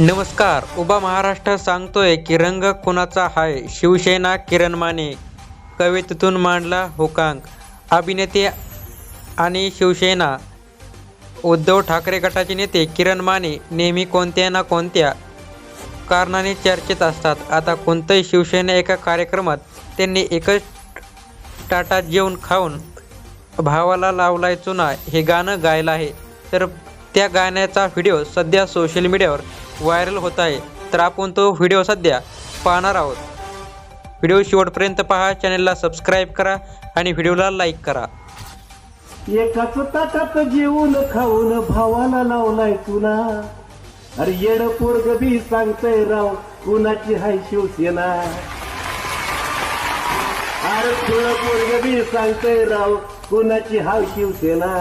नमस्कार. उभा महाराष्ट्र सांगतोय की रंग कुणाचा हाय? शिवसेना किरण माने. कवितेतून मांडला हुकांक. अभिनेते आणि शिवसेना. उद्धव ठाकरे गटाचे नेते किरण माने नेहमी कोणत्या ना कोणत्या कारणाने चर्चेत असतात. आता कोणतंही शिवसेना एका कार्यक्रमात त्यांनी एकच टाटा जेवून खाऊन भावाला लावलाय चुना हे गाणं गायलं आहे. तर त्या गाण्याचा व्हिडिओ सध्या सोशल मीडियावर व्हायरल होत आहे. तर आपण तो व्हिडिओ सध्या पाहणार आहोत. व्हिडिओ शेवटपर्यंत पहा चॅनलला सबस्क्राईब करा आणि व्हिडिओला लाईक करा. एकाच ताटात जेवून खाऊन भावाला लावलाय तुला. अरे येड पोरग बी सांगतय राव कुणाची हाय शिवसेना? अरे तुला पोरग बी सांगतय राव कुणाची हाय शिवसेना?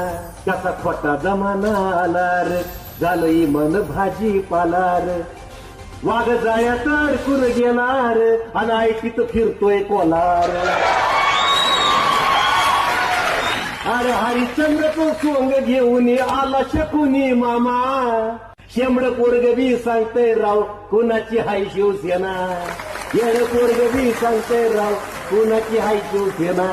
कसा खोटा जमाना आलार झालं मन भाजी पालार. वाघ जाया तर कुर गेलार आणि ऐकीत फिरतोय कोलार. अरे हरिश्चंद्र तो सोंग घेऊन आला शकुनी मामा. शेंबड पोरग बी सांगतय राव कुणाची हाय शिवसेना? येड पोरग बी सांगतय राव कुणाची हाय शिवसेना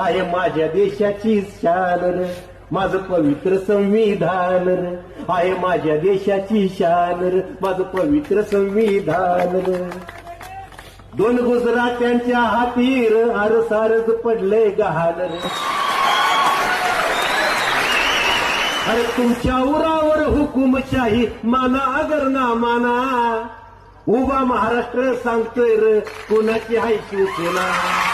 आहे माझ्या देशाची शान र, माझं पवित्र संविधान र. आहे माझ्या देशाची शान र, माझं पवित्र संविधान र. दोन गुजरात्यांच्या हातीर अरसारच पडले गहाण रे. अरे तुमच्या उरावर हुकुमशाही माना अगर ना माना उभा महाराष्ट्र सांगतोय र कोणाची हायची शिवसेना